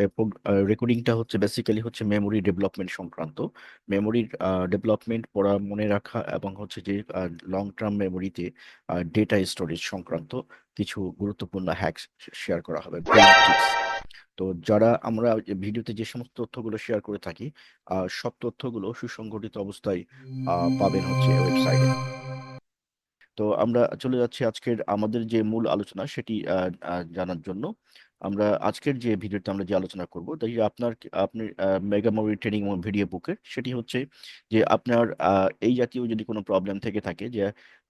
এই রেকর্ডিংটা হচ্ছে বেসিক্যালি হচ্ছে মেমোরি ডেভেলপমেন্ট সংক্রান্ত। মেমোরির ডেভেলপমেন্ট পড়া মনে রাখা এবং হচ্ছে যে লং টার্ম মেমোরিতে ডেটা স্টোরেজ সংক্রান্ত কিছু গুরুত্বপূর্ণ হ্যাকস শেয়ার করা হবে। তো যারা আমরা ভিডিওতে যে সমস্ত তথ্যগুলো শেয়ার করে থাকি সব তথ্যগুলো সুসংগঠিত অবস্থায় পাবেন হচ্ছে ওয়েবসাইটে তো আমরা চলে যাচ্ছি আজকের আমাদের যে মূল আলোচনা, সেটি জানার জন্য। আমরা আজকের যে ভিডিওতে আমরা যে আলোচনা করব, তাই আপনার আপনি মেগা মুভি ট্রেনিং ভিডিও বুকের সেটি হচ্ছে যে আপনার এই জাতীয় যদি কোনো প্রবলেম থেকে থাকে যে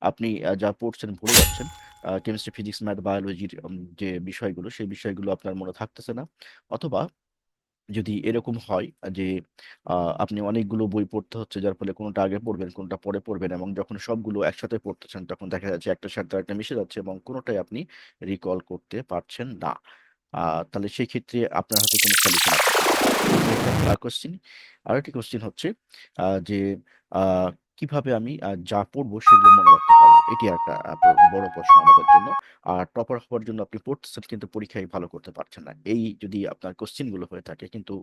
আপনি যা পড়ছেন, ভুলে যাচ্ছেন কেমিস্ট্রি ফিজিক্স ম্যাথ বায়োলজির যে বিষয়গুলো, সেই বিষয়গুলো আপনার মনে থাকতেছে না, অথবা যদি এরকম হয় যে আপনি অনেকগুলো বই পড়তে হচ্ছে, যার ফলে কোনোটা আগে পড়বেন, কোনটা পরে পড়বেন, এবং যখন সবগুলো একসাথে পড়তেছেন, তখন দেখা যাচ্ছে একটা সাথে একটা মিশে যাচ্ছে, এবং কোনোটাই আপনি রিকল করতে পারছেন না। তাহলে সেই ক্ষেত্রে আপনার হাতে কোনো সলিউশন কোশ্চিন আর একটি কোশ্চিন হচ্ছে যে কীভাবে আমি যা পড়ব সেগুলো মনে রাখতে পারব? এটি একটা বড় প্রশ্ন আমাদের জন্য। আর টপার হওয়ার জন্য আপনি পড়তেছেন কিন্তু পরীক্ষায় ভালো করতে পারছেন না। এই যদি আপনার কোশ্চিনগুলো হয়ে থাকে কিন্তু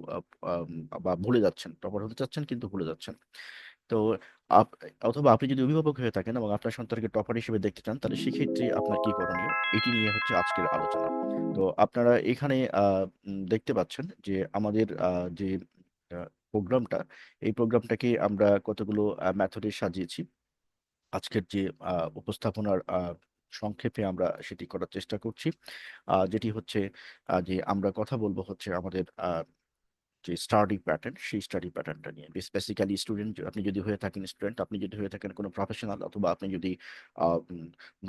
বা ভুলে যাচ্ছেন টপার হতে চাচ্ছেন কিন্তু ভুলে যাচ্ছেন। তো অথবা আপনি যদি অভিভাবক হয়ে থাকেন এবং আপনার সন্তানকে টপার হিসেবে দেখতে চান, তাহলে সেক্ষেত্রে আপনার কি করণীয়? এটি নিয়ে হচ্ছে আজকের আলোচনা। তো আপনারা এখানে দেখতে পাচ্ছেন যে আমাদের যে প্রোগ্রামটা, এই প্রোগ্রামটাকে আমরা কতগুলো মেথডে সাজিয়েছি। আজকের যে উপস্থাপনার সংক্ষেপে আমরা সেটি করার চেষ্টা করছি। যেটি হচ্ছে যে আমরা কথা বলব হচ্ছে আমাদের যে স্টাডি প্যাটার্ন সেই স্টাডি প্যাটার্নটা নিয়ে। বেসিক্যালি স্টুডেন্ট আপনি যদি হয়ে থাকেন স্টুডেন্ট আপনি যদি হয়ে থাকেন কোনো প্রফেশনাল অথবা আপনি যদি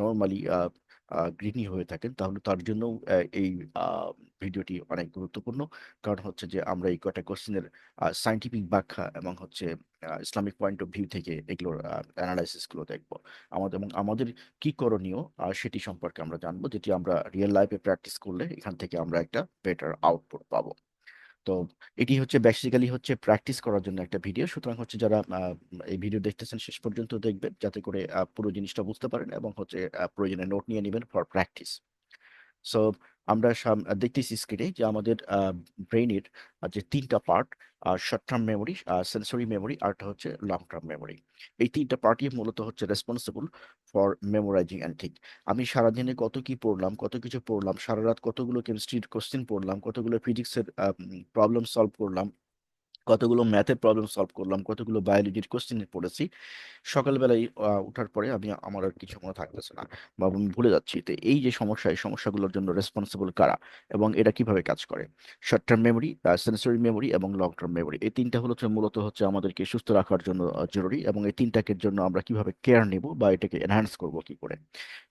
নর্মালি গৃহিণী হয়ে থাকেন, তাহলে তার জন্য এই ভিডিওটি অনেক গুরুত্বপূর্ণ। কারণ হচ্ছে যে আমরা এই কয়টা কোশ্চেনের সাইন্টিফিক ব্যাখ্যা এবং হচ্ছে ইসলামিক পয়েন্ট অফ ভিউ থেকে এগুলোর অ্যানালাইসিসগুলো দেখব। আমাদের এবং আমাদের কি করণীয় সেটি সম্পর্কে আমরা জানব, যেটি আমরা রিয়েল লাইফে প্র্যাকটিস করলে এখান থেকে আমরা একটা বেটার আউটপুট পাবো। তো এটি হচ্ছে বেসিক্যালি হচ্ছে প্র্যাকটিস করার জন্য একটা ভিডিও সুতরাং হচ্ছে যারা এই ভিডিও দেখতেছেন শেষ পর্যন্ত দেখবেন, যাতে করে পুরো জিনিসটা বুঝতে পারেন এবং হচ্ছে প্রয়োজনে নোট নিয়ে নেবেন ফর প্র্যাকটিস সো আমরা দেখতেছি স্ক্রিনে যে আমাদের ব্রেনের যে তিনটা part short term memory sensory memory আরটা হচ্ছে লং টার্ম মেমোরি এই তিনটা পার্টই মূলত হচ্ছে রেসপন্সিবল ফর মেমোরাইজিং অ্যান্ড আমি সারাদিনে কত কি পড়লাম, কত কিছু পড়লাম, সারা রাত কতগুলো কেমিস্ট্রির কোশ্চেন পড়লাম, কতগুলো ফিজিক্সের প্রবলেম সলভ করলাম কতগুলো ম্যাথের প্রবলেম সলভ করলাম, কতগুলো বায়োলজির কোশ্চেন পড়েছি, সকালবেলায় ওঠার পরে আমি, আমার আর কিছু মনে থাকতেছে না। বা আমি ভুলে যাচ্ছি। তো এই যে সমস্যা, এই সমস্যাগুলোর জন্য রেসপন্সিবল কারা এবং এটা কীভাবে কাজ করে? Short term memory sensory memory এবং লং টার্ম মেমোরি এই তিনটা হলো মূলত হচ্ছে আমাদেরকে সুস্থ রাখার জন্য জরুরি এবং এই তিনটাকে জন্য আমরা কীভাবে কেয়ার নেব বা এটাকে এনহ্যান্স করব কি করে?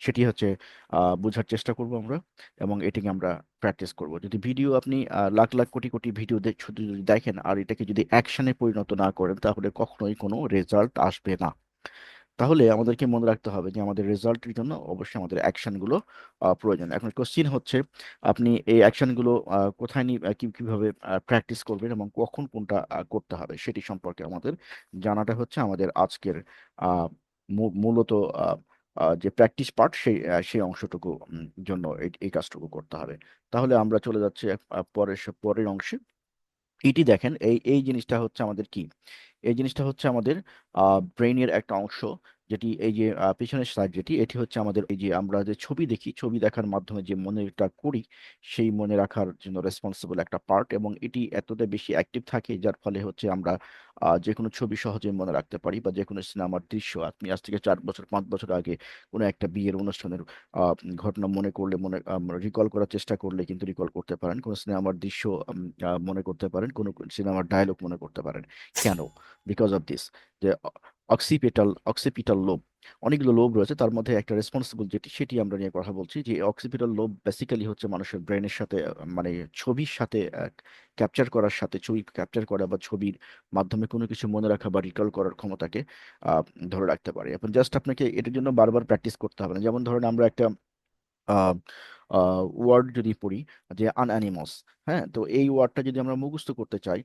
সেটি হচ্ছে বোঝার চেষ্টা করব আমরা এবং এটিকে আমরা প্র্যাকটিস করব। যদি ভিডিও আপনি লাখ লাখ কোটি কোটি ভিডিও শুধু যদি দেখেন আর এটাকে যদি অ্যাকশনে পরিণত না করেন, তাহলে কখনোই কোনো রেজাল্ট আসবে না। তাহলে আমাদেরকে মনে রাখতে হবে যে আমাদের রেজাল্টের জন্য অবশ্যই আমাদের অ্যাকশনগুলো প্রয়োজন। এখন কোশ্চিন হচ্ছে, আপনি এই অ্যাকশনগুলো কোথায় কীভাবে প্র্যাকটিস করবেন এবং কখন কোনটা করতে হবে সেটি সম্পর্কে আমাদের জানাটা হচ্ছে আমাদের আজকের মূলত যে প্র্যাকটিস পার্ট সেই সেই অংশটুকু জন্য এই কাজটুকু করতে হবে। তাহলে আমরা চলে যাচ্ছি পরের পরের অংশে। এটি দেখেন, এই এই জিনিসটা হচ্ছে আমাদের কি? এই জিনিসটা হচ্ছে আমাদের ব্রেইনের একটা অংশ। যেটি এই যে পিছনের স্লাইড যেটি, এটি হচ্ছে আমাদের এই যে, আমরা যে ছবি দেখি, ছবি দেখার মাধ্যমে যে মনেটা করি, সেই মনে রাখার জন্য রেসপন্সিবল একটা পার্ট এবং এটি এতটা বেশি অ্যাক্টিভ থাকে, যার ফলে হচ্ছে আমরা যে কোনো ছবি সহজে মনে রাখতে পারি বা যে কোনো সিনেমার দৃশ্য। আপনি আজ থেকে চার বছর, পাঁচ বছর আগে কোনো একটা বিয়ের অনুষ্ঠানের ঘটনা মনে করলে, মনে রিকল করার চেষ্টা করলে কিন্তু রিকল করতে পারেন। কোনো সিনেমার দৃশ্য মনে করতে পারেন, কোনো সিনেমার ডায়লগ মনে করতে পারেন। কেন? বিকজ অফ দিস যে অক্সিপিটাল অক্সিপিটাল লোব অনেকগুলো লোব রয়েছে, তার মধ্যে একটা রেসপন্সিবল যেটি, সেটি আমরা নিয়ে কথা বলছি যে অক্সিপিটাল লোব বেসিক্যালি হচ্ছে মানুষের ব্রেনের সাথে মানে ছবির সাথে ক্যাপচার করার সাথে, ছবি ক্যাপচার করা বা ছবির মাধ্যমে কোনো কিছু মনে রাখা বা রিকল করার ক্ষমতাকে ধরে রাখতে পারে। এখন জাস্ট আপনাকে এটার জন্য বারবার প্র্যাকটিস করতে হবে না। যেমন ধরেন আমরা একটা ওয়ার্ড যদি পড়ি যে আনঅ্যানিমাস হ্যাঁ? তো এই ওয়ার্ডটা যদি আমরা মুখস্থ করতে চাই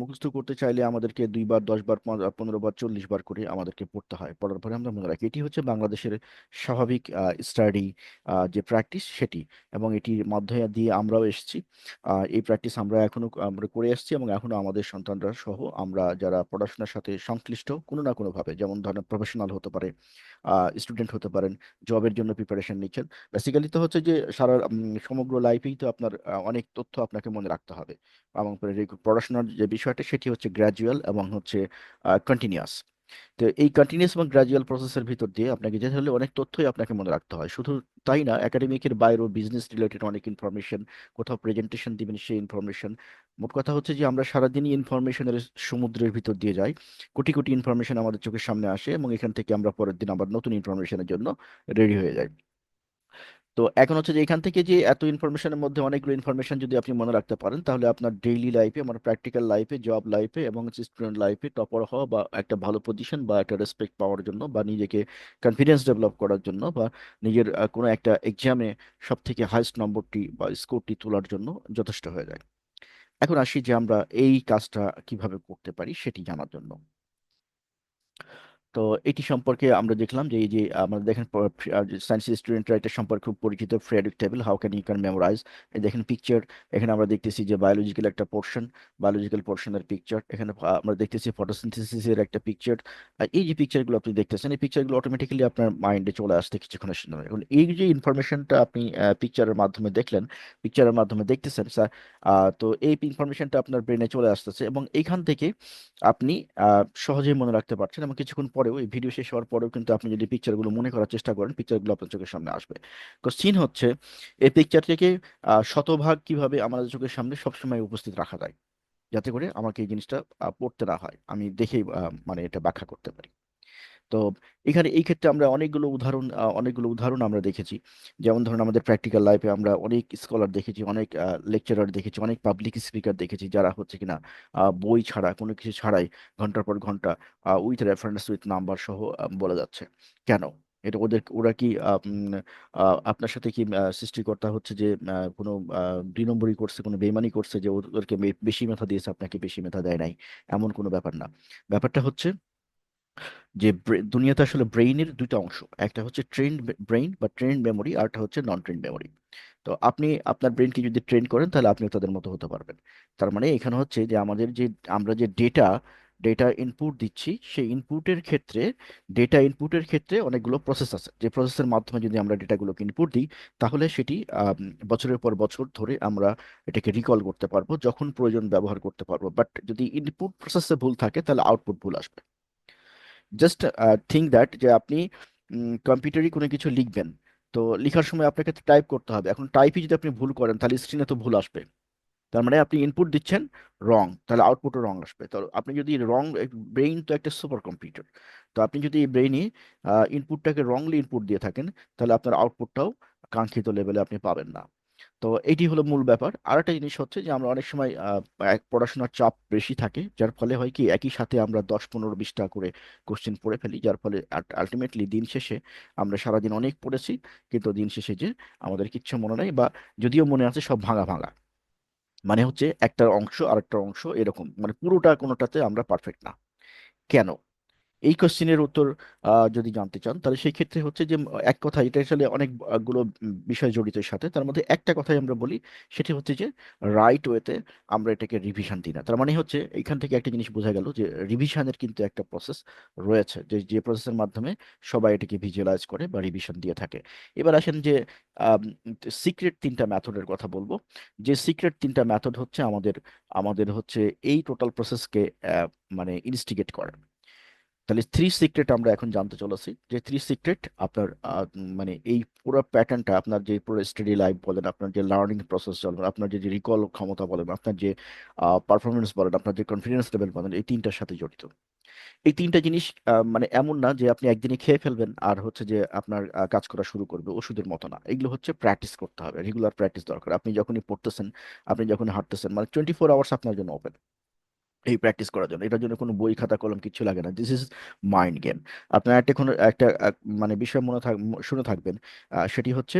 মুখস্থ করতে চাইলে আমাদেরকে দুইবার দশ বার পনেরো বার চল্লিশ বার করে আমাদেরকে পড়তে হয়। পড়ার পরে আমরা মনে রাখি, এটি হচ্ছে বাংলাদেশের স্বাভাবিক স্টাডি যে প্র্যাকটিস সেটি। এবং এটির মাধ্যমে দিয়ে আমরাও এসেছি। এই প্র্যাকটিস আমরা এখনও, আমরা করে এসেছি এবং এখনও আমাদের সন্তানরা সহ আমরা যারা পড়াশোনার সাথে সংশ্লিষ্ট কোনো না কোনোভাবে, যেমন ধরেন প্রফেশনাল হতে পারে স্টুডেন্ট হতে পারেন জবের জন্য প্রিপারেশন নিচ্ছেন। বেসিক্যালি তো হচ্ছে যে সারা সমগ্র লাইফেই তো আপনার অনেক তথ্য আপনাকে মনে রাখতে হবে। এবং পড়াশোনার যে বিষয়টা, সেটি হচ্ছে গ্র্যাজুয়াল এবং হচ্ছে কন্টিনিউয়াস তো এই কন্টিনিউস এবং গ্র্যাজুয়াল প্রসেসের ভিতর দিয়ে আপনাকে যেতে হলে অনেক তথ্যই আপনাকে মনে রাখতে হয়। শুধু তাই না একাডেমিকের বাইরেও বিজনেস রিলেটেড অনেক ইনফরমেশন কোথাও প্রেজেন্টেশন দিবেন সেই ইনফরমেশন মোট কথা হচ্ছে যে আমরা সারাদিনই ইনফরমেশনের সমুদ্রের ভিতর দিয়ে যাই। কোটি কোটি ইনফরমেশন আমাদের চোখের সামনে আসে এবং এখান থেকে আমরা পরের দিন আবার নতুন ইনফরমেশনের জন্য রেডি হয়ে যাই। তো এখন হচ্ছে যে এখান থেকে যে এত ইনফরমেশনের মধ্যে অনেকগুলো ইনফরমেশন যদি আপনি মনে রাখতে পারেন, তাহলে আপনার ডেইলি লাইফে আমার প্র্যাকটিক্যাল লাইফে জব লাইফে এবং স্টুডেন্ট লাইফে টপার হওয়া বা একটা ভালো পজিশন বা একটা রেসপেক্ট পাওয়ার জন্য বা নিজেকে কনফিডেন্স ডেভেলপ করার জন্য বা নিজের কোনো একটা এক্সামে সব থেকে হাইস্ট নম্বরটি বা স্কোরটি তোলার জন্য যথেষ্ট হয়ে যায়। এখন আসি যে আমরা এই কাজটা কীভাবে করতে পারি সেটি জানার জন্য। তো এটি সম্পর্কে আমরা দেখলাম যে এই যে আমাদের দেখেন সায়েন্স স্টুডেন্টরা এটা সম্পর্কে খুব পরিচিত Frederick table how can you can memorize দেখেন পিকচার এখানে আমরা দেখতেছি যে বায়োলজিক্যাল একটা পোর্শন বায়োলজিক্যাল পোর্শনের পিকচার এখানে আমরা দেখতেছি ফটোসিনথেসিসের একটা পিকচার আর এই যে পিকচারগুলো আপনি দেখতেছেন, এই পিকচারগুলো অটোমেটিক্যালি আপনার মাইন্ডে চলে আসতে কিছুক্ষণের সময় এখন এই যে ইনফরমেশনটা আপনি পিকচারের মাধ্যমে দেখলেন পিকচারের মাধ্যমে দেখতেছেন স্যার তো এই ইনফরমেশনটা আপনার ব্রেনে চলে আসতেছে এবং এইখান থেকে আপনি সহজেই মনে রাখতে পারছেন এবং কিছুক্ষণ পরেও এই ভিডিও শেষ হওয়ার পরেও কিন্তু আপনি যদি পিকচারগুলো মনে করার চেষ্টা করেন পিকচারগুলো আপনার চোখের সামনে আসবে। সিন হচ্ছে, এই পিকচার থেকে শতভাগ কীভাবে আমাদের চোখের সামনে সবসময় উপস্থিত রাখা যায়। যাতে করে আমাকে এই জিনিসটা পড়তে না হয়। আমি দেখেই মানে এটা ব্যাখ্যা করতে পারি। তো এখানে এই ক্ষেত্রে আমরা অনেকগুলো উদাহরণ অনেকগুলো উদাহরণ আমরা দেখেছি। যেমন ধরুন আমাদের প্র্যাকটিক্যাল লাইফে আমরা অনেক স্কলার দেখেছি, অনেক লেকচারার দেখেছি, অনেক পাবলিক স্পিকার দেখেছি যারা হচ্ছে কিনা বই ছাড়া, কোনো কিছু ছাড়াই ঘণ্টার পর ঘণ্টা উইথ রেফারেন্স উইথ নাম্বার সহ বলা যাচ্ছে। কেন? এটা ওদের, ওরা কি আপনার সাথে কি সৃষ্টিকর্তা হচ্ছে যে কোনো দুই নম্বরই করছে, কোনো বেইমানি করছে যে ওদেরকে বেশি মেধা দিয়েছে, আপনাকে বেশি মেধা দেয় নাই? এমন কোনো ব্যাপার না। ব্যাপারটা হচ্ছে যে দুনিয়াতে আসলে ব্রেইনের দুটো অংশ, একটা হচ্ছে ট্রেন্ড ব্রেইন বা ট্রেন্ড মেমোরি আরটা হচ্ছে নন ট্রেন্ড মেমোরি। তো আপনি, আপনার ব্রেনকে যদি ট্রেন করেন, তাহলে আপনিও তাদের মতো হতে পারবেন। তার মানে এখানে হচ্ছে যে আমাদের যে, আমরা যে ডেটা ডেটা ইনপুট দিচ্ছি, সেই ইনপুটের ক্ষেত্রে, ডেটা ইনপুটের ক্ষেত্রে অনেকগুলো প্রসেস আছে। যে প্রসেসের মাধ্যমে যদি আমরা ডেটাগুলোকে ইনপুট দিই, তাহলে সেটি বছরের পর বছর ধরে আমরা এটাকে রিকল করতে পারব, যখন প্রয়োজন ব্যবহার করতে পারব। বাট যদি ইনপুট প্রসেসে ভুল থাকে, তাহলে আউটপুট ভুল আসবে। জাস্ট থিঙ্ক দ্যাট যে আপনি কম্পিউটারই কোনো কিছু লিখবেন। তো লেখার সময় আপনাকে টাইপ করতে হবে। এখন টাইপই যদি আপনি ভুল করেন, তাহলে স্ক্রিনে তো ভুল আসবে। তার মানে আপনি ইনপুট দিচ্ছেন রং তাহলে আউটপুটও রং আসবে। তো আপনি যদি রং ব্রেইন তো একটা সুপার কম্পিউটার তো আপনি যদি এই ব্রেইনে ইনপুটটাকে রংলি ইনপুট দিয়ে থাকেন, তাহলে আপনার আউটপুটটাও কাঙ্ক্ষিত লেভেলে আপনি পাবেন না। তো এটি হলো মূল ব্যাপার। আর একটা জিনিস হচ্ছে যে আমরা অনেক সময় এক পড়াশোনার চাপ বেশি থাকে, যার ফলে হয় কি একই সাথে আমরা দশ, পনেরো বিশটা করে কোশ্চেন পড়ে ফেলি, যার ফলে আলটিমেটলি দিন শেষে আমরা সারাদিন অনেক পড়েছি, কিন্তু দিন শেষে যে আমাদের কিচ্ছু মনে নাই বা যদিও মনে আছে সব ভাঙা ভাঙা। মানে হচ্ছে একটা অংশ আরেকটা অংশ এরকম মানে পুরোটা কোনোটাতে আমরা পারফেক্ট না। কেন? এই কোশ্চেনের উত্তর যদি জানতে চান, তাহলে সেই ক্ষেত্রে হচ্ছে যে, এক কথা এটা আসলে অনেকগুলো বিষয় জড়িত সাথে। তার মধ্যে একটা কথাই আমরা বলি, সেটি হচ্ছে যে রাইট ওয়েতে আমরা এটাকে রিভিশন দিই না। তার মানে হচ্ছে, এখান থেকে একটা জিনিস বোঝা গেল যে রিভিশনের কিন্তু একটা প্রসেস রয়েছে। যে যে প্রসেসের মাধ্যমে সবাই এটাকে ভিজুয়ালাইজ করে বা রিভিশন দিয়ে থাকে। এবার আসেন যে সিক্রেট তিনটা মেথডের কথা বলব। যে সিক্রেট তিনটা মেথড হচ্ছে আমাদের আমাদের হচ্ছে এই টোটাল প্রসেসকে মানে ইনস্টিগেট করে। তাহলে থ্রি সিক্রেট আমরা এখন জানতে চলেছি। যে থ্রি সিক্রেট আপনার মানে এই পুরো প্যাটার্নটা আপনার যে পুরো স্টাডি লাইফ বলেন, আপনার যে লার্নিং প্রসেস চলবে আপনার যে রিকল ক্ষমতা বলেন, আপনার যে পারফরমেন্স বলেন, আপনার যে কনফিডেন্স লেভেল বলেন, এই তিনটার সাথে জড়িত। এই তিনটা জিনিস মানে এমন না যে আপনি একদিনে খেয়ে ফেলবেন আর হচ্ছে যে আপনার কাজ করা শুরু করবে ওষুধের মতো না। এগুলো হচ্ছে প্র্যাকটিস করতে হবে রেগুলার প্র্যাকটিস দরকার। আপনি যখনই পড়তেছেন, আপনি যখন হাঁটতেছেন মানে টোয়েন্টি ফোর আওয়ার্স আপনার জন্য ওপেন এই প্র্যাকটিস করার জন্য। এটার জন্য কোনো বই, খাতা, কলম কিছু লাগে না। দিস ইজ মাইন্ড গেম আপনার একটা কোনো, একটা মানে বিষয় মনে থাক, শুনে থাকবেন। সেটি হচ্ছে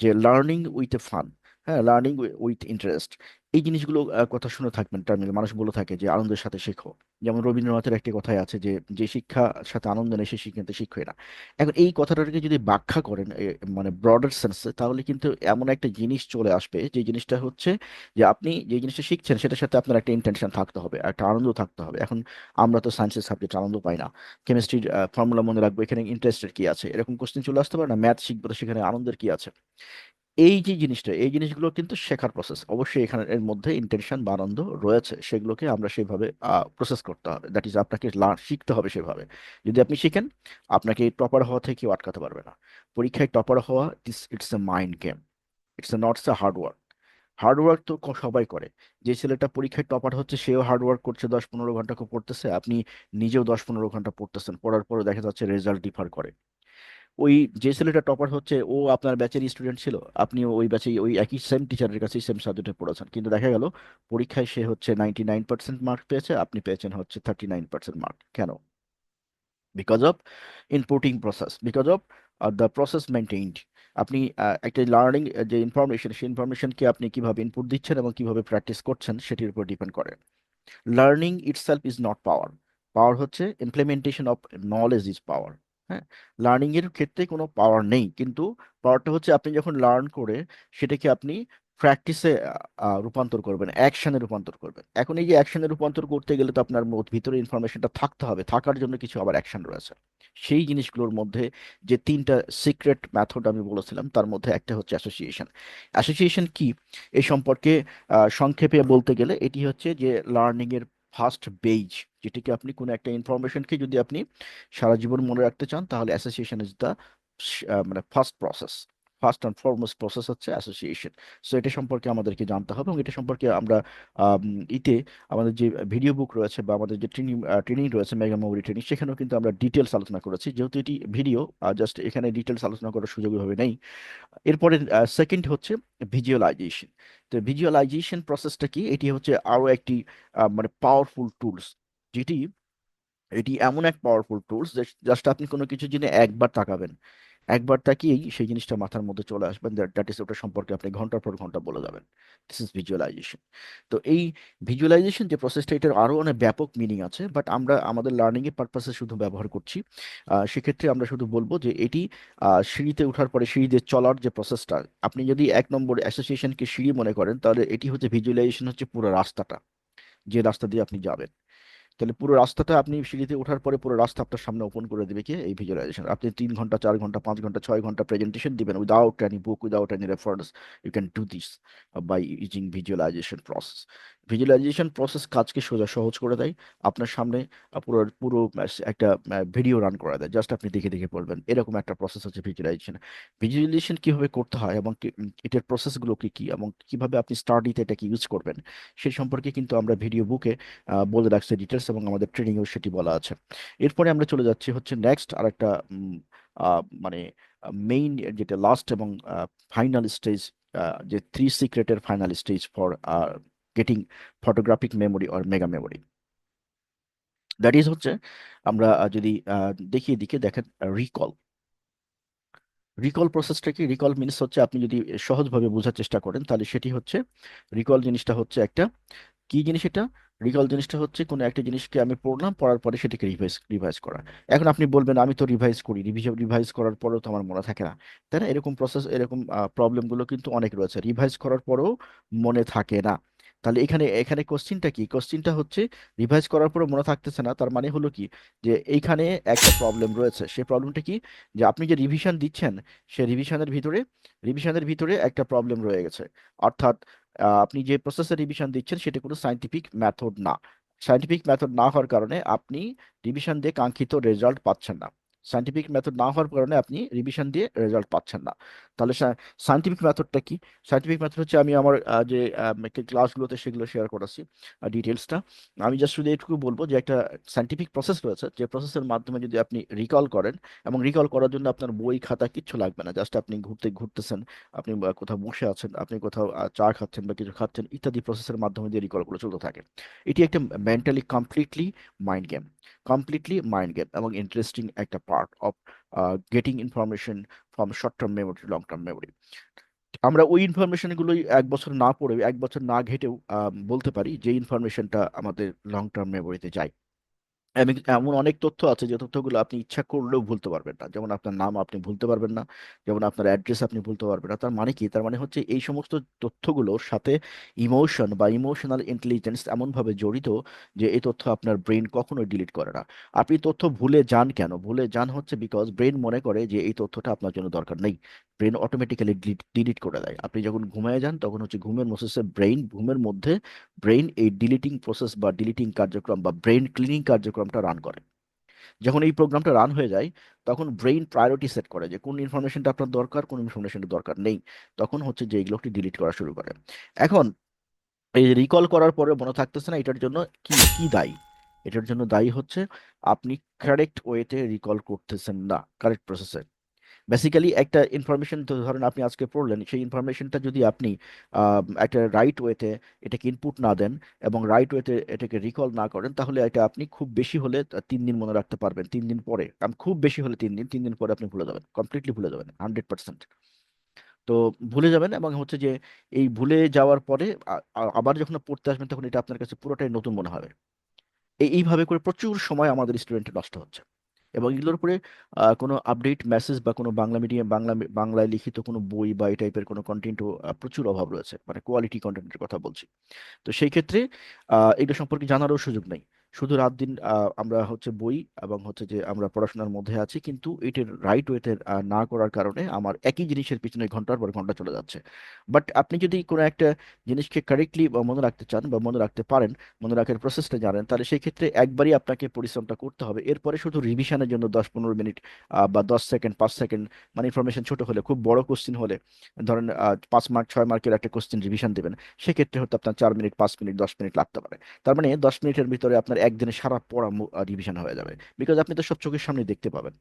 যে লার্নিং উইথ এ ফান হ্যাঁ লার্নিং উইথ ইন্টারেস্ট এই জিনিসগুলো কথা শুনে থাকবেন টার্মিনাল মানুষ বলে থাকে যে আনন্দের সাথে শেখো। যেমন রবীন্দ্রনাথের একটি কথাই আছে যে যে শিক্ষা সাথে আনন্দ নেই, সে শিক্ষাতে শিক্ষই না। এখন এই কথাটাকে যদি ব্যাখ্যা করেন মানে ব্রডার সেন্সে তাহলে কিন্তু এমন একটা জিনিস চলে আসবে, যে জিনিসটা হচ্ছে যে আপনি যে জিনিসটা শিখছেন, সেটার সাথে আপনার একটা ইন্টেনশন থাকতে হবে, একটা আনন্দ থাকতে হবে। এখন আমরা তো সায়েন্সের সাবজেক্ট আনন্দ পাই না। কেমিস্ট্রির ফর্মুলা মনে রাখব, এখানে ইন্টারেস্টের কি আছে? এরকম কোশ্চেন চলে আসতে পারে না ম্যাথ শিখব, তো সেখানে আনন্দের কি আছে? এই যে জিনিসটা, এই জিনিসগুলো কিন্তু শেখার প্রসেস অবশ্যই এখানে এর মধ্যে ইন্টেনশন বা আনন্দ রয়েছে, সেগুলোকে আমরা সেভাবে প্রসেস করতে হবে। দ্যাট ইজ আপনাকে শিখতে হবে সেভাবে। যদি আপনি শিখেন, আপনাকে টপার হওয়া থেকে কেউ আটকাতে পারবে না। পরীক্ষায় টপার হওয়া it's a mind game it's a not a hard work hard work তো সবাই করে। যে ছেলেটা পরীক্ষায় টপার হচ্ছে, সেও হার্ড ওয়ার্ক করছে, দশ পনেরো ঘণ্টা পড়তেছে। আপনি নিজেও দশ পনেরো ঘণ্টা পড়তেছেন, পড়ার পরও দেখা যাচ্ছে রেজাল্ট ডিফার করে। ওই যে ছেলেটা টপার হচ্ছে, ও আপনার ব্যাচের স্টুডেন্ট ছিল। আপনি ওই ব্যাচে ওই একই সেম টিচারের কাছে সেম সাবজেক্টে পড়েছেন কিন্তু দেখা গেল, পরীক্ষায় সে হচ্ছে নাইনটি নাইন পার্সেন্ট মার্ক পেয়েছে, আপনি পেয়েছেন হচ্ছে থার্টি নাইন পার্সেন্ট মার্ক কেন because of inputting process because of the process maintained আপনি একটা লার্নিং যে ইনফরমেশন সেই ইনফরমেশনকে আপনি কীভাবে ইনপুট দিচ্ছেন এবং কীভাবে প্র্যাকটিস করছেন, সেটির উপর ডিপেন্ড করে। Learning itself is not power power হচ্ছে implementation of knowledge is power হ্যাঁ? লার্নিং এর ক্ষেত্রে কোনো পাওয়ার নেই। কিন্তু পাওয়ারটা হচ্ছে আপনি যখন লার্ন করে সেটাকে আপনি প্র্যাকটিসে রূপান্তর করবেন অ্যাকশনে রূপান্তর করবেন। এখন এই যে অ্যাকশনে রূপান্তর করতে গেলে তো আপনার ভিতরে ইনফরমেশনটা থাকতে হবে, থাকার জন্য কিছু আবার অ্যাকশন রয়েছে। সেই জিনিসগুলোর মধ্যে যে তিনটা সিক্রেট ম্যাথড আমি বলেছিলাম, তার মধ্যে একটা হচ্ছে অ্যাসোসিয়েশন অ্যাসোসিয়েশন কি? এই সম্পর্কে সংক্ষেপে বলতে গেলে এটি হচ্ছে যে লার্নিং এর ফার্স্ট বেজ যেটিকে আপনি কোনো একটা ইনফরমেশনকে যদি আপনি সারা জীবন মনে রাখতে চান, তাহলে অ্যাসোসিয়েশন ইজ দ্য মানে first process first and foremost process হচ্ছে অ্যাসোসিয়েশন সো এটা সম্পর্কে আমাদেরকে জানতে হবে এবং এটা সম্পর্কে আমরা ইতে আমাদের যে ভিডিও বুক রয়েছে বা আমাদের যে ট্রেনিং ট্রেনিং রয়েছে মেগা মেমোরি ট্রেনিং সেখানেও কিন্তু আমরা ডিটেলস আলোচনা করেছি। যেহেতু এটি ভিডিও জাস্ট এখানে ডিটেলস আলোচনা করার সুযোগ ভাবে নেই। এরপরে সেকেন্ড হচ্ছে ভিজুয়ালাইজেশন তো ভিজুয়ালাইজেশন প্রসেসটা কি? এটি হচ্ছে আরও একটি মানে পাওয়ারফুল টুলস যেটি, এটি এমন এক পাওয়ারফুল টুলস জাস্ট আপনি কোনো কিছু জেনে একবার তাকাবেন। একবার তাকিয়েই সেই জিনিসটা মাথার মধ্যে চলে আসবেন দ্যাট ইজ ওটা সম্পর্কে আপনি ঘণ্টার পর ঘণ্টা বলে যাবেন। দিস ইজ ভিজুয়ালাইজেশন তো এই ভিজুয়ালাইজেশন যে প্রসেসটা এটার আরও অনেক ব্যাপক মিনিং আছে বাট আমরা আমাদের লার্নিং এর পারপাসে শুধু ব্যবহার করছি। সেক্ষেত্রে আমরা শুধু বলব যে এটি সিঁড়িতে ওঠার পরে, সিঁড়িতে চলার যে প্রসেসটা আপনি যদি এক নম্বর অ্যাসোসিয়েশনকে সিঁড়ি মনে করেন, তাহলে এটি হচ্ছে ভিজুয়ালাইজেশন হচ্ছে পুরো রাস্তাটা, যে রাস্তা দিয়ে আপনি যাবেন। তাহলে পুরো রাস্তাটা আপনি সিঁড়িতে ওঠার পরে পুরো রাস্তা আপনার সামনে ওপেন করে দেবে কি? এই ভিজুয়ালাইজেশন আপনি তিন ঘণ্টা, চার ঘণ্টা, পাঁচ ঘণ্টা, ছয় ঘণ্টা প্রেজেন্টেশন দিবেন without any book without any reference you can do this by using visualization process visualization process কাজকে সোজা সহজ করে দেয়। আপনার সামনে পুরো পুরো একটা ভিডিও রান করা দেয়। জাস্ট আপনি দেখে দেখে পড়বেন। এরকম একটা প্রসেস হচ্ছে ভিজুয়ালাইজেশন ভিজুয়ালাইজেশন কীভাবে করতে হয় এবং এটার প্রসেসগুলো কী কি এবং কীভাবে আপনি স্টাডিতে এটাকে ইউজ করবেন সেই সম্পর্কে কিন্তু আমরা ভিডিও বুকে বলে রাখছি ডিটেলস এবং আমাদের ট্রেনিংয়েও সেটি বলা আছে। এরপরে আমরা চলে যাচ্ছি হচ্ছে নেক্সট আর একটা মানে মেইন যেটা লাস্ট এবং ফাইনাল স্টেজ যে three সিক্রেটের final stage for getting photographic memory or mega memory that is হচ্ছে আমরা যদি আহ, দেখিয়ে দিকে দেখেন রিকল রিকল প্রসেসটা কি? রিকল মিনস হচ্ছে আপনি যদি সহজভাবে বোঝার চেষ্টা করেন তাহলে সেটি হচ্ছে রিকল জিনিসটা হচ্ছে একটা কি জিনিস এটা? রিকল জিনিসটা হচ্ছে কোনো একটা জিনিসকে আমি পড়লাম পড়ার পরে সেটাকে রিভাইজ রিভাইজ করা। এখন আপনি বলবেন আমি তো রিভাইজ করি রিভাইজ করার পরেও তো আমার মনে থাকে না। তাই না? এরকম প্রসেস এরকম প্রবলেমগুলো কিন্তু অনেক রয়েছে। রিভাইজ করার পরেও মনে থাকে না। তাহলে এখানে এখানে কোশ্চিনটা কি? কোশ্চিনটা হচ্ছে রিভাইজ করার পরে মনে থাকতেছে না, তার মানে হলো কি? যে এইখানে একটা প্রবলেম রয়েছে। সেই প্রবলেমটা কি? যে আপনি যে রিভিশন দিচ্ছেন, সে রিভিশনের ভিতরে রিভিশনের ভিতরে একটা প্রবলেম রয়ে গেছে। অর্থাৎ আপনি যে প্রসেসে রিভিশন দিচ্ছেন, সেটা কোনো সাইন্টিফিক মেথড না। সাইন্টিফিক মেথড না হওয়ার কারণে আপনি রিভিশন দিয়ে কাঙ্ক্ষিত রেজাল্ট পাচ্ছেন না। সাইন্টিফিক মেথড না হওয়ার কারণে আপনি রিভিশন দিয়ে রেজাল্ট পাচ্ছেন না। তাহলে সাইন্টিফিক মেথডটা কি? সাইন্টিফিক মেথড হচ্ছে আমি আমার যে ক্লাসগুলোতে সেগুলো শেয়ার করেছি ডিটেলসটা আমি জাস্ট শুধু এটুকু বলব যে একটা সাইন্টিফিক প্রসেস রয়েছে, যে প্রসেসের মাধ্যমে যদি আপনি রিকল করেন, এবং রিকল করার জন্য আপনার বই, খাতা কিচ্ছু লাগবে না। জাস্ট আপনি ঘুরতে, ঘুরতেছেন, আপনি কোথাও বসে আছেন, আপনি কোথাও চা খাচ্ছেন বা কিছু খাচ্ছেন, ইত্যাদি প্রসেসের মাধ্যমে দিয়ে রিকলগুলো চলতে থাকে। এটি একটা mentally completely mind game completely mind game এবং ইন্টারেস্টিং একটা part of getting information from short term memory long term memory আমরা ওই ইনফরমেশন গুলোই এক বছর না পড়েও এক বছর না ঘেটেও বলতে পারি যে ইনফরমেশনটা আমাদের লং টার্ম মেমোরিতে যায়। এমন অনেক তথ্য আছে যে তথ্যগুলো আপনি ইচ্ছা করলেও ভুলতে পারবেন না। যেমন আপনার নাম আপনি ভুলতে পারবেন না, যেমন আপনার অ্যাড্রেস আপনি ভুলতে পারবেন না। তার মানে কি? তার মানে হচ্ছে এই সমস্ত তথ্যগুলোর সাথে ইমোশন বা ইমোশনাল ইন্টেলিজেন্স এমনভাবে জড়িত যে এই তথ্য আপনার ব্রেন কখনোই ডিলিট করে না। আপনি তথ্য ভুলে যান কেন? ভুলে যান হচ্ছে বিকজ ব্রেন মনে করে যে এই তথ্যটা আপনার জন্য দরকার নেই। ব্রেন অটোমেটিক্যালি ডিলিট করে দেয়। আপনি যখন ঘুমায় যান, তখন হচ্ছে ঘুমের প্রসেসে ব্রেইন ঘুমের মধ্যে ব্রেইন এই ডিলিটিং প্রসেস বা ডিলিটিং কার্যক্রম বা ব্রেইন ক্লিনিং কার্যক্রমটা রান করে। যখন এই প্রোগ্রামটা রান হয়ে যায়, তখন ব্রেইন প্রায়োরিটি সেট করে যে কোন ইনফরমেশনটা আপনার দরকার, কোন ইনফরমেশনটা দরকার নেই। তখন হচ্ছে যে এইগুলোকে ডিলিট করা শুরু করে। এখন এই রিকল করার পরে মনে থাকতেছে না, এটার জন্য কি কি দায়ী? এটার জন্য দায়ী হচ্ছে আপনি কারেক্ট ওয়েতে রিকল করতেছেন না কারেক্ট প্রসেসে বেসিক্যালি একটা ইনফরমেশন ধরেন আপনি আজকে পড়লেন, সেই ইনফরমেশনটা যদি আপনি একটা রাইট ওয়েতে এটাকে ইনপুট না দেন এবং রাইট ওয়েতে এটাকে রিকল না করেন, তাহলে এটা আপনি খুব বেশি হলে তিন দিন মনে রাখতে পারবেন। তিন দিন পরে কারণ খুব বেশি হলে তিন দিন তিন দিন পরে আপনি ভুলে যাবেন কমপ্লিটলি ভুলে যাবেন হান্ড্রেড পার্সেন্ট তো ভুলে যাবেন এবং হচ্ছে যে এই ভুলে যাওয়ার পরে আবার যখন পড়তে আসবেন, তখন এটা আপনার কাছে পুরোটাই নতুন মনে হবে। এই, এইভাবে করে প্রচুর সময় আমাদের স্টুডেন্টের নষ্ট হচ্ছে। এবং এগুলোর উপরে কোনো আপডেট মেসেজ বা কোনো বাংলা মিডিয়াম বাংলা বাংলায় লিখিত কোনো বই বা এই টাইপের কোনো কন্টেন্টও প্রচুর অভাব রয়েছে। মানে কোয়ালিটি কন্টেন্টের কথা বলছি। তো সেই ক্ষেত্রে এগুলো সম্পর্কে জানারও সুযোগ নেই। শুধু রাত দিন আমরা হচ্ছে বই এবং হচ্ছে যে আমরা পড়াশোনার মধ্যে আছি, কিন্তু এটার রাইট ওয়েতে না করার কারণে আমার একই জিনিসের পিছনে ঘণ্টার পর ঘণ্টা চলে যাচ্ছে। বাট আপনি যদি কোনো একটা জিনিসকে কারেক্টলি বা মনে রাখতে চান বা মনে রাখতে পারেন, মনে রাখার প্রসেসটা জানেন, তাহলে সেই ক্ষেত্রে একবারই আপনাকে পরিশ্রমটা করতে হবে। এরপরে শুধু রিভিশনের জন্য দশ পনেরো মিনিট বা দশ সেকেন্ড, পাঁচ সেকেন্ড মানে ইনফরমেশন ছোট হলে, খুব বড় কোশ্চিন হলে, ধরেন পাঁচ মার্ক, ছয় মার্কের একটা কোশ্চিন রিভিশন দেবেন, সেক্ষেত্রে হয়তো আপনার চার মিনিট, পাঁচ মিনিট, দশ মিনিট লাগতে পারে। তার মানে দশ মিনিটের ভিতরে আপনার একদিনে সারা পড়া রিভিশন হয়ে যাবে। বিকজ আপনি তো সব চোখের সামনে দেখতে পাবেন।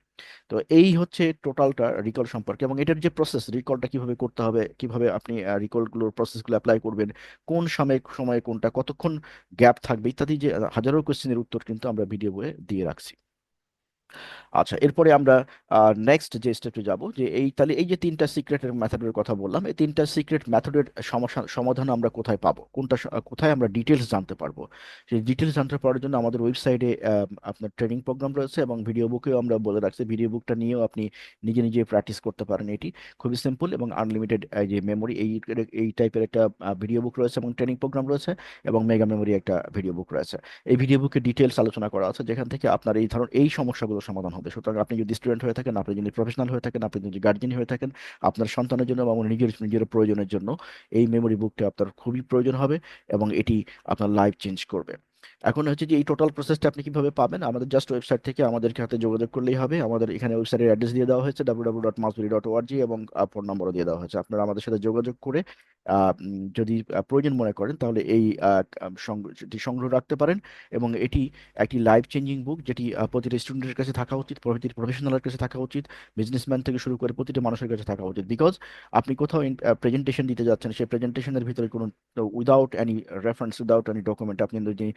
তো এই হচ্ছে টোটালটা রিকল সম্পর্কে এবং এটার যে প্রসেস রিকলটা কীভাবে করতে হবে, কীভাবে আপনি রিকলগুলোর প্রসেসগুলো অ্যাপ্লাই করবেন, কোন সময়, সময়ে কোনটা, কতক্ষণ গ্যাপ থাকবে ইত্যাদি যে হাজারো কোয়েশ্চেনের উত্তর কিন্তু আমরা ভিডিও বইয়ে দিয়ে রাখছি। আচ্ছা এরপরে আমরা নেক্সট যে স্টেপে যাব, যে এই, তাহলে এই যে তিনটা সিক্রেটের মেথডের কথা বললাম, এই তিনটা সিক্রেট মেথডের সমাধান আমরা কোথায় পাবো? কোনটা কোথায় আমরা ডিটেলস জানতে পারব? সেই ডিটেলস জানতে পারার জন্য আমাদের ওয়েবসাইটে আপনার ট্রেনিং প্রোগ্রাম রয়েছে এবং ভিডিও বুকেও আমরা বলে রাখছি। ভিডিও বুকটা নিয়েও আপনি নিজে নিজে প্র্যাকটিস করতে পারেন এটি। খুবই সিম্পল এবং আনলিমিটেড যে মেমোরি এই এই টাইপের একটা ভিডিও বুক রয়েছে এবং ট্রেনিং প্রোগ্রাম রয়েছে এবং মেগা মেমোরি একটা ভিডিও বুক রয়েছে। এই ভিডিও বুকে ডিটেলস আলোচনা করা আছে, যেখান থেকে আপনার এই ধরনের, এই সমস্যাগুলো সমাধান হবে। সুতরাং আপনি যদি স্টুডেন্ট হয়ে থাকেন, আপনি যদি প্রফেশনাল হয়ে থাকেন, আপনি যদি গার্জেন হয়ে থাকেন, আপনার সন্তানের জন্য এবং নিজের নিজের প্রয়োজনের জন্য এই মেমোরি বুকটা আপনার খুবই প্রয়োজন হবে এবং এটি আপনার লাইফ চেঞ্জ করবে। এখন হচ্ছে যে এই টোটাল প্রসেসটা আপনি কীভাবে পাবেন? আমাদের জাস্ট ওয়েবসাইট থেকে আমাদের হাতে যোগাযোগ করলেই হবে। আমাদের এখানে ওয়েবসাইটের অ্যাড্রেস দিয়ে দেওয়া হয়েছে ডাব্লিউ ডাব্লিউ ডট মাসবুরি ডট ওআরজি এবং ফোন নম্বরও দিয়ে দেওয়া হয়েছে। আপনারা আমাদের সাথে যোগাযোগ করে যদি প্রয়োজন মনে করেন তাহলে এই আহ, সংগ্রহ রাখতে পারেন এবং এটি একটি লাইফ চেঞ্জিং বুক যেটি প্রতিটি স্টুডেন্টের কাছে থাকা উচিত প্রতিটি প্রফেশনালের কাছে থাকা উচিত বিজনেসম্যান থেকে শুরু করে প্রতিটি মানুষের কাছে থাকা উচিত। বিকজ আপনি কোথাও প্রেজেন্টেশন দিতে যাচ্ছেন সেই প্রেজেন্টেশনের ভিতরে কোনো without any reference without any document আপনি যদি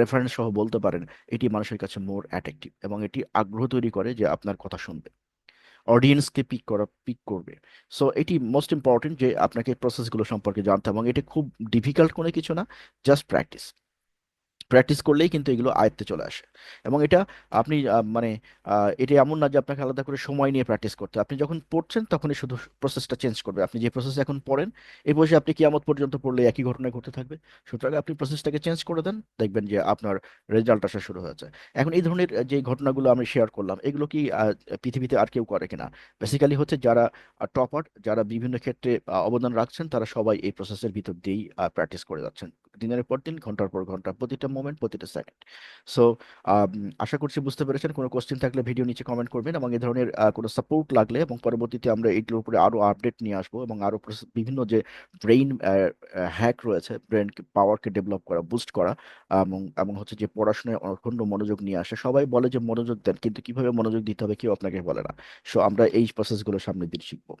রেফারেন্স সহ বলতে পারেন, এটি মানুষের কাছে মোর অ্যাট্রাকটিভ এবং এটি আগ্রহ তৈরি করে যে আপনার কথা শুনবে। অডিয়েন্সকে পিক করা পিক করবে। সো এটি মোস্ট ইম্পর্টেন্ট যে আপনাকে প্রসেসগুলো সম্পর্কে জানতে এবং এটি খুব ডিফিকাল্ট কোনো কিছু না জাস্ট প্র্যাকটিস প্র্যাকটিস করলেই কিন্তু এগুলো আয়ত্তে চলে আসে। এবং এটা আপনি মানে এটা এমন না যে আপনাকে আলাদা করে সময় নিয়ে প্র্যাকটিস করতে আপনি যখন পড়ছেন তখনই শুধু প্রসেসটা চেঞ্জ করবে। আপনি যে প্রসেস এখন পড়েন, এই বসে আপনি কিয়ামত পর্যন্ত পড়লে একই ঘটনা ঘটতে থাকবে। সুতরাং আপনি প্রসেসটাকে চেঞ্জ করে দেন, দেখবেন যে আপনার রেজাল্ট আসা শুরু হয়েছে। এখন এই ধরনের যে ঘটনাগুলো আমি শেয়ার করলাম, এগুলো কি পৃথিবীতে আর কেউ করে কিনা? বেসিক্যালি হচ্ছে যারা টপার যারা বিভিন্ন ক্ষেত্রে অবদান রাখছেন, তারা সবাই এই প্রসেসের ভিতর দিয়েই প্র্যাকটিস করে যাচ্ছেন। দিনের পর দিন, ঘণ্টার পর ঘণ্টা, প্রতিটা মোমেন্ট প্রতিটা সেকেন্ড সো আশা করছি বুঝতে পেরেছেন। কোনো কোশ্চেন থাকলে ভিডিও নিচে কমেন্ট করবেন এবং এই ধরনের কোনো সাপোর্ট লাগলে এবং পরবর্তীতে আমরা এইগুলোর উপরে আরও আপডেট নিয়ে আসব এবং আরও প্রসেস- বিভিন্ন যে ব্রেইন হ্যাক রয়েছে ব্রেন পাওয়ারকে ডেভেলপ করা বুস্ট করা এবং এবং হচ্ছে যে পড়াশোনায় অখণ্ড মনোযোগ নিয়ে আসে। সবাই বলে যে মনোযোগ দেন, কিন্তু কীভাবে মনোযোগ দিতে হবে কেউ আপনাকে বলে না। সো আমরা এই প্রসেসগুলো সামনে দিন শিখব।